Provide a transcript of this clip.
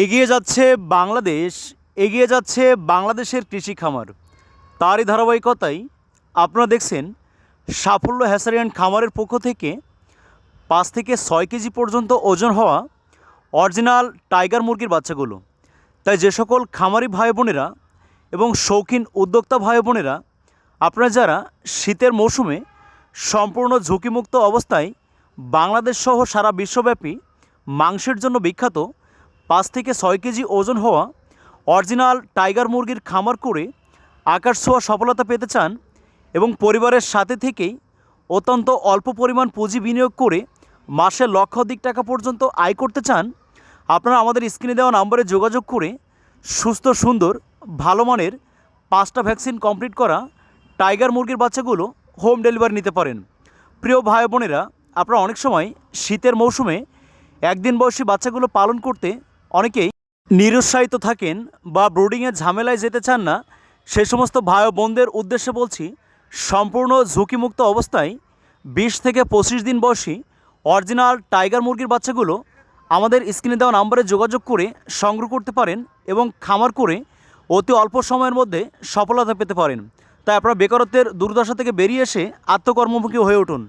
এগিয়ে যাচ্ছে বাংলাদেশ, এগিয়ে যাচ্ছে বাংলাদেশের কৃষি খামার। তারই ধারাবাহিকতায় আপনারা দেখছেন সাফল্য হ্যাসারি অ্যান্ড খামারের পক্ষ থেকে পাঁচ থেকে ছয় কেজি পর্যন্ত ওজন হওয়া অরিজিনাল টাইগার মুরগির বাচ্চাগুলো। তাই যে সকল খামারি ভাই বোনেরা এবং শৌখিন উদ্যোক্তা ভাই বোনেরা আপনারা যারা শীতের মৌসুমে সম্পূর্ণ ঝুঁকিমুক্ত অবস্থায় বাংলাদেশ সহ সারা বিশ্বব্যাপী মাংসের জন্য বিখ্যাত পাঁচ থেকে ছয় কেজি ওজন হওয়া অরিজিনাল টাইগার মুরগির খামার করে আকাশ ছোঁয়া সফলতা পেতে চান এবং পরিবারের সাথে থেকেই অত্যন্ত অল্প পরিমাণ পুঁজি বিনিয়োগ করে মাসে লক্ষ লক্ষাধিক টাকা পর্যন্ত আয় করতে চান, আপনারা আমাদের স্ক্রিনে দেওয়া নম্বরে যোগাযোগ করে সুস্থ, সুন্দর, ভালো মানের পাঁচটা ভ্যাকসিন কমপ্লিট করা টাইগার মুরগির বাচ্চাগুলো হোম ডেলিভারি নিতে পারেন। প্রিয় ভাই বোনেরা, আপনারা অনেক সময় শীতের মৌসুমে একদিন বয়সী বাচ্চাগুলো পালন করতে অনেকেই নিরুৎসাহিত থাকেন বা ব্রোডিংয়ের ঝামেলায় যেতে চান না, সে সমস্ত ভাই বোনদের উদ্দেশ্যে বলছি, সম্পূর্ণ ঝুঁকিমুক্ত অবস্থায় বিশ থেকে পঁচিশ দিন বয়সী অরিজিনাল টাইগার মুরগির বাচ্চাগুলো আমাদের স্ক্রিনে দেওয়া নাম্বারে যোগাযোগ করে সংগ্রহ করতে পারেন এবং খামার করে অতি অল্প সময়ের মধ্যে সফলতা পেতে পারেন। তাই আপনারা বেকারত্বের দুর্দশা থেকে বেরিয়ে এসে আত্মকর্মমুখী হয়ে উঠুন।